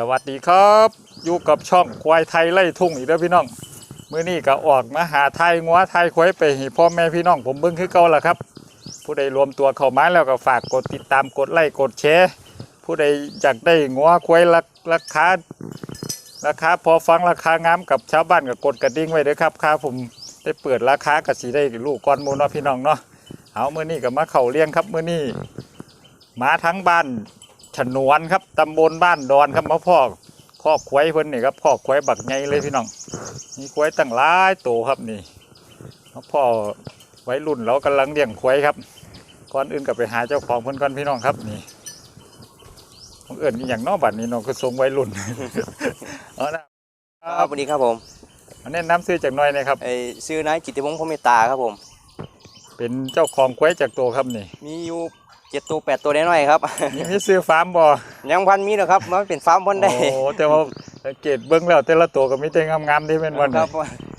สวัสดีครับ อยู่กับช่องควายไทยไล่ทุ่งอีกแล้วพี่น้องมื้อนี้ก็ออกมาหาไทยงัวไทยควายไปให้พ่อแม่พี่น้องผมเบิ่งคือเก่าละครับ ผู้ใดรวมตัวเข้ามาแล้วก็ฝากกดติดตามกดไลค์กดแชร์ผู้ใดอยากได้งัวควายราราคาราคาพอฟังราคางามกับชาวบ้านก็กดกระดิ่งไว้เด้อครับค่าผมได้เปิดราคาก็สิได้ลูกก้อนมูเนาะพี่น้องเนาะเอามื้อนี้ก็มาเข้าเลี้ยงครับมื้อนี้มาทั้งบ้าน ฉนวนครับตำบลบ้านดอนครับมาพ่อข้อควายเพิ่นนี่ครับพ่อควายบักใหญ่เลยพี่น้องมีควายตั้งหลายตัวครับนี่มาพ่อไว้รุ่นเรากำลังเลี้ยงควายครับก่อนอื่นก็ไปหาเจ้าของเพิ่นก่อนพี่น้องครับนี่ของเอื่นนี่อย่างเนอกบัดนี้เน้องคือทรงไว้รุ่นเอานะคครัรับบวันนี้ครับผมอันนี้น้ำซื้อจากหน้อยนะครับไอซื้อนายจิตติพงศ์พรหมเมตตาครับผม เป็นเจ้าของควายจากตัวครับนี่ มีอยู่ เจ็ดตัวแปดตัวน้อยๆครับนี่มีซื้อฟาร์มบ่ ยังพันมีเหรอครับ มันเป็นฟาร์มพันได้ โอ้แต่ว่าสังเกตเบิ้งแล้วแต่ละตัวก็มีแต่งามๆที่เป็นวันคนี้รับ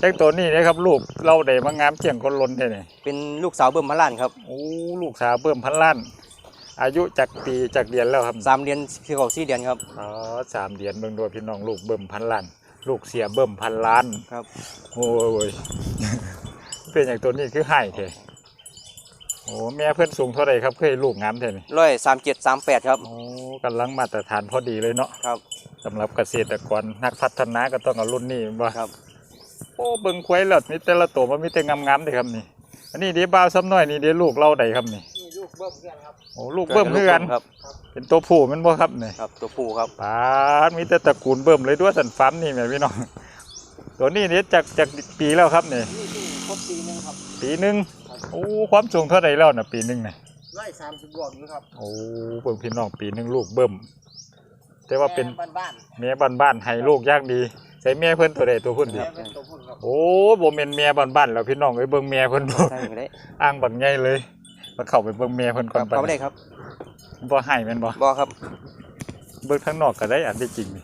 แจ้งตัวนี้นะครับลูกเราได้มางามเจียงคนล้นแท้นี่เป็นลูกสาวเบิ่มพระลานครับ โอ้ลูกสาวเบิ่มพันล้าน อายุจากปีจากเดือนแล้วครับสามเดือนคือเขาสี่เดือนครับ อ๋อสามเดือนเบิ่งดูพี่น้องลูกเบิ่มพันล้าน ลูกเสียเบิ่มพันล้าน ครับ โอ้ยเป็นอย่างตัวนี้คือให้เท โอ้แม่เพื่อนสูงเท่าไหร่ครับเคยลูกงามเท่นี่ร้อยสามเจ็ดสามแปดครับ โอ้กำลังมาตรฐานพอดีเลยเนาะครับ สำหรับเกษตรกรนักพัฒนาก็ต้องเอารุ่นนี้ว่าครับ โอ้เบิ่งควายแล้วมีแต่ละตัวมันมีแต่งามๆเลยครับนี่ อันนี้เดี๋ยวบ่าวซ้ำน้อยนี่เดี๋ยวลูกเราใดครับนี่นี่ลูกเบิ่มเพื่อนครับโอ้ลูกเบิ่มเพื่อนครับ เป็นตัวผู้แมันบ่ครับนี่ ครับตัวผู้ครับปาดมีแต่ตระกูลเบิ่มเลยด้วยสันฟาร์มนี่แม่พี่น้อง ตัวนี้เนี่ยจากจากปีแล้วครับนี่นี่ที่ครบปีนึงครับ ปีหนึง โอ้ความสูงเท่าไหร่แล้วน่ะ ปีหนึงน่ะร้อยสามสิบบวกอยู่ครับโอ้เบิ่งพี่น้องปีหนึงลูกเบิ่มแต่ว่าเป็นบ้านแม่บ้านๆให้ลูกอย่างดีใส่แม่เพิ่นตัวใดตัวเพิ่นๆดิเป็นตัวผู้ครับโอ้บ่แม่นแม่บ้านๆแล้วพี่น้องเอ้ยเบิ่งแม่เพิ่นบ่ใช่ไหมได้อ้างบักใหญ่เลยมาเข้าไปเบิ่งแม่เพิ่นคก่อรันบไปเขาไม่ได้ครับบ่ให้แม่นบ่บอครับ เบิ่งข้างนอกก็ได้อันที่จริงนี่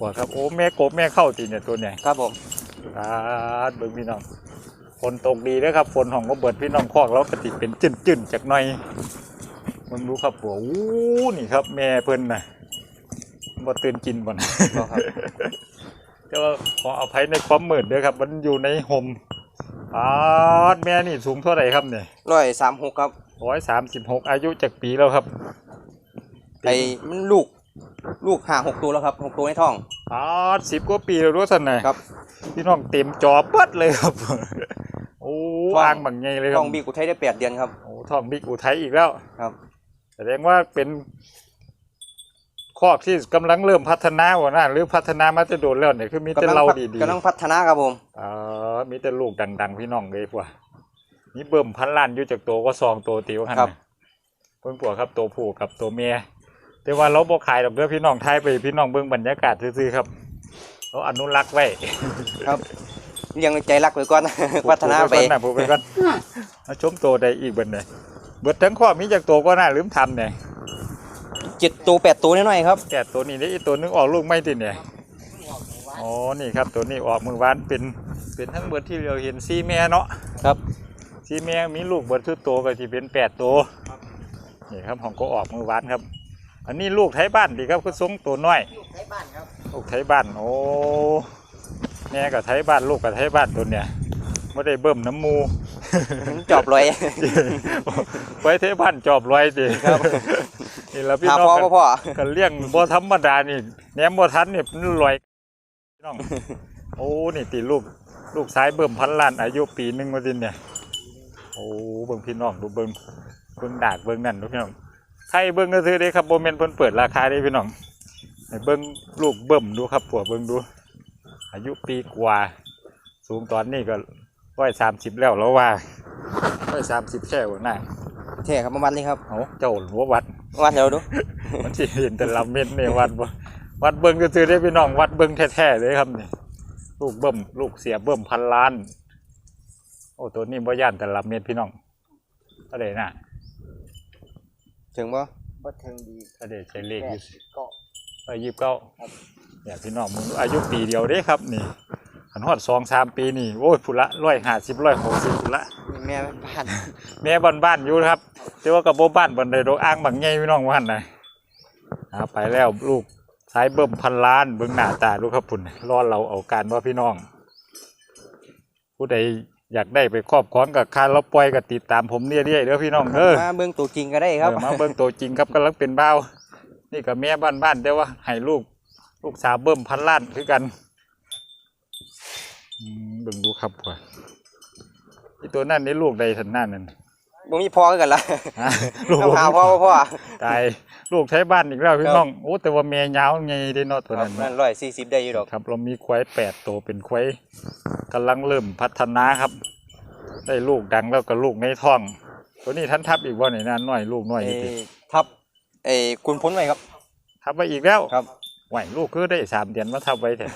ว่าครับโอ้แม่กบแม่เข้าติเนี่ยตัวเนี่ยครับผมตาดเบิ่งพี่น้อง ฝนตกดีเด้อครับฝนของก็เบิดพี่น้องคอกแล้วก็ติเป็นจื้นๆจักหน่อยมึงดูครับหัวอู้นี่ครับ แม่เพิ่นน่ะบ่ตื่นกินบ่นะบอครับแต่ว่าขออภัยในความมืดเด้อครับ มันอยู่ในห่มปาดแม่นี่สูงเท่าไหร่ครับเนี่ยร้อยสามหกครับร้อยสามสิบหกอายุจากปีแล้วครับไอ้มันลูกลูกห่าหกตัวแล้วครับหกตัวในท้องปาดสิบกว่าปีแล้วรู้สันไหนครับ พี่น้องเต็มจอเปิดเลยครับโอ้ท้อง วางบังไงเลยคท้รัอบงบีกุไทยได้แปดเดือนครับ โอ้ทองบิ๊กอุทัยอีกแล้วครับ แสดงว่าเป็นคอกที่กำลังเริ่มพัฒนาหัวหน้าหรือพัฒนามาจะโดนแล้วเนี่ยคือมีแต่เราดีกำลังพัฒนาครับผมๆอ๋อมีแต่ลูกดัง ๆ พี่น้องเลยพวกนี่เบิ่มพันล้านอยู่จากตัวก็ซองตัวติวหันครับน่ะเพิ่งปวกครับตัวผู้กับตัวเมียแต่ว่าเราบ่ขายดอกเด้อพี่น้องไทยไปพี่น้องเบิ่งบรรยากาศซื่อๆครับเราอนุรักษ์ไว้ ครับ ยังใจรักไว้ก่อนพัฒนาไปผูกก่อนนะผูกไปก่อนเอาชมโตได้อีกเบิดเลยเบิดทั้งข้อมีจากตัวก็น่าลืมทำเนี่ยเจ็ดตัวแปดตัวน้อยๆครับแก่ตัวนี้ได้อีกตัวนึงออกลูกไม่ติดเนี่ยอ๋อนี่ครับตัวนี้ออกมือวานเป็นเป็นทั้งเบิดที่เราเห็นซีแม่เนาะครับซีแม่มีลูกเบิดทุกตัวก็ที่เป็นแปดตัวนี่ครับของก็ออกมือวานครับ อันนี้ลูกไทยบ้านดีครับคือทรงตัวน้อยใช้บ้านครับลูกไทยบ้านโอ้ แม่กับไทยบ้านลูกกับไทยบ้านตัวเนี่ยไม่ได้เบิ่มน้ำมูจอบลอยไว้เทบ้านจอบลอยสิครับนี่แล้วพี่หาน้องพ่อกันพ่อพ่อกันเลี้ยงบ่ธรรมดานี่แหนมบ่ทันนี่มันลอยพี่น้องโอ้นี่ตีลูกลูกสายเบิ่มพันล้านอายุปีหนึงว่าสิเนี่ยโอ้เบิ่งพี่น้องดูเบิ่งเบิ่งดากเบิ่งนั่นดูพี่น้องใครเบิ่งก็ซื้อได้ครับบ่แม่นเพิ่นเปิดราคาได้พี่น้องให้เบิ่งลูกเบิ่มดูครับพวกเบิ่งดู อายุปีกว่า สูงตอนนี้ก็ร้อยสามสิบแล้วแล้วว่าร้อยสามสิบแค่หัวหน้าเท่ครับประมาณนี้ครับเอาเจ้าหัววัดวัดเดี๋ยวดูมันสิเห็นแต่ลำเม็ดในวัดบ่วัดเบิ่งก็ซื้อได้พี่น้องวัดเบิ่งแท้ๆเลยครับนี่ลูกเบิ่มลูกเสียเบิ่มพันล้าน โอ้ตัวนี้บ่ย่านแต่ลำเม็ดพี่น้องก็ได้น่ะถึงบ่บัถึงดีก็ได้ใช้เลขอยู่ก็เออยี่สิบเก้า เนี่ยพี่น้องมึงอายุปีเดียวเด้ครับนี่ขันฮอดสองสามปีนี่โอ้ยพุละร้อยห้าสิบร้อยหกสิบพุละมีแม่บ้านแม่บ้านบ้านๆอยู่นะครับแต่ว่ากับโบบ้านบันไดโดอ้างบางไงพี่น้องว่าหั่นนะเอาไปแล้วลูกสายเบิ่มพันล้านเบิ่งหน้าตาดูครับพุ่นรอเราเอาการว่าพี่น้อง ผู้ใดอยากได้ไปครอบครองกับคาเราปล่อยก็ติดตามผมเรื่อยๆเด้อพี่น้องเด้อมาเบิ่งตัวจริงก็ได้ครับเออมาเบิ่งตัวจริงครับกำลังเป็นบ้าวนี่กับแม่บ้านๆแต่ว่าให้ลูก ลูกสาวเบิ่มพันล้านคือกันอืมเบิ่งดูครับว่าไอตัวนั่นนี่ลูกใดทันนั่นนั่นบ่มีพอกันละฮะลูกต้องหาพ่อพ่อตายลูกใช้บ้านอีกแล้วพี่น้องโอ้แต่ว่าแม่ยาวไงได้เนอตัวครับนั้นนั่เนาะนร้อยสี่สิบได้อยู่ดอกครับ เรามีควายแปดตัวเป็นควายกำลังเริ่มพัฒนาครับ ได้ลูกดังแล้วก็ลูกในท้อง ตัวนี้ท่านทับอีกว่าไหนนั่นน้อยลูกน้อยไอ้อยู่ติทับไอ้คุณพ้นไว้ครับ ทับไปอีกแล้วครับ ไหวลูกคือได้สามเดือนมาทับไว้แต่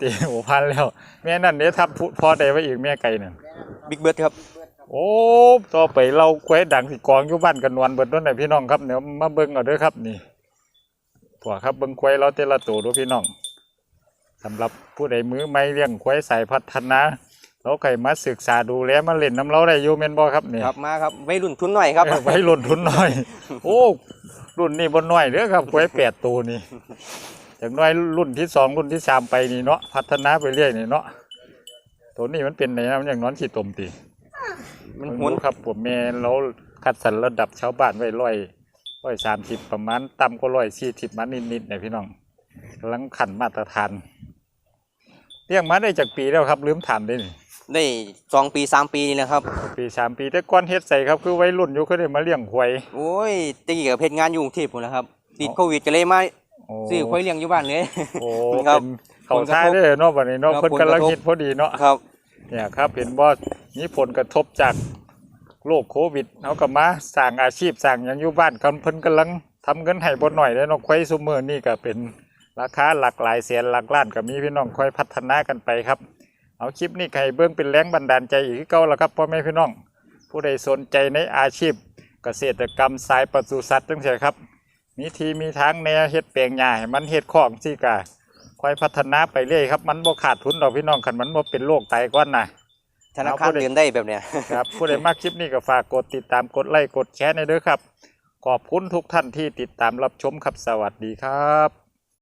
ตีหัวพันแล้ว แม่นั่นเดี๋ยวทับพอได้ไว้อีกแม่ไก่นั่นบิ๊กเบิร์ดครับ โอ้ต่อไปเราควายดังสิกองอยู่บ้านกันนวลเบิดต้นไหนพี่น้องครับเดี๋ยวมาเบิ่งเอาเด้อครับนี่ผัวครับเบิ่งควายเราแต่ละตัวดูพี่น้องสำหรับผู้ใดมือไม่เลี้ยงควายสายพัฒนาเราใครมาศึกษาดูแลมาเล่นน้ำเราได้อยู่แม่นบ่ครับนี่ครับมาครับวัยรุ่นทุนหน่อยครับเออไว้ลนทุนหน่อย โอ้ รุ่นนี้บนน้อยเด้อครับควายแปดตัวนี่อย่างน้อยรุ่นที่สองรุ่นที่สามไปนี่เนาะพัฒนาไปเรื่อยนี่เนาะตัวนี้มันเป็นไหนนะมันอย่างนอนขี้ตมตีมันหหมุมุนนครับผมแม่เราคัดสรรระดับชาวบ้านไว้ร้อยร้อยสามสิบประมาณต่ำก็ร้อยสี่สิบมานิดๆเนี่ยพี่น้องกำลังขันมาตรฐานเลี้ยงมาได้จากปีแล้วครับ ลืมถามได้นี่ ได้สองปีสามปีนี่นะครับ ปีสามปีแต่ก้อนเฮ็ดใส่ครับคือวัยรุ่นอยู่ก็ได้มาเลี้ยงควายโอ้ยตะกี้กับเพจงานอยู่กรุงเทพพุ่นแหล้วครับติดโควิดก็เลยมาโอ้ซื้อควายเลี้ยงอยู่บ้านเลยโอ้ครัเป็บนเขาท้ายได้อเนาะบัดนี้เนาะครับเพิ่นกำลังผลกระทบฮิตพอดีเนาะครับ เนี่ยครับเห็นว่ามีผลกระทบจากโรคโควิดเขาก็มาสร้างอาชีพสร้างอย่างอยู่บ้านกันเพิ่นกำลังทำเงินให้บ่หน่อยแล้วเนาะควายซุมื้อนี่ก็เป็นราคาหลักหลายแสนหลักล้านก็มีพี่น้องค่อยพัฒนากันไปครับ เอาคลิปนี้ให้เบิ่งเป็นแรงบันดาลใจอีกคือเก่าแล้วครับพ่อแม่พี่น้อง ผู้ใดสนใจในอาชีพ เกษตรกรรมสายปศุสัตว์จังซี่ครับ มีทีมีทางแนวเฮ็ดแปลงหญ้าให้มันเฮ็ดของสิกะค่อยพัฒนาไปเรื่อยครับ มันบ่ขาดทุนดอกพี่น้องคันมันบ่เป็นโรคไตก่อนน่ะธนาคารเดินได้แบบเนี้ยครับผู้ใดมากคลิปนี้ก็ฝากกดติดตามกดไลค์กดแชร์ในอยเด้อครับ ขอบคุณทุกท่านที่ติดตามรับชมครับสวัสดีครับ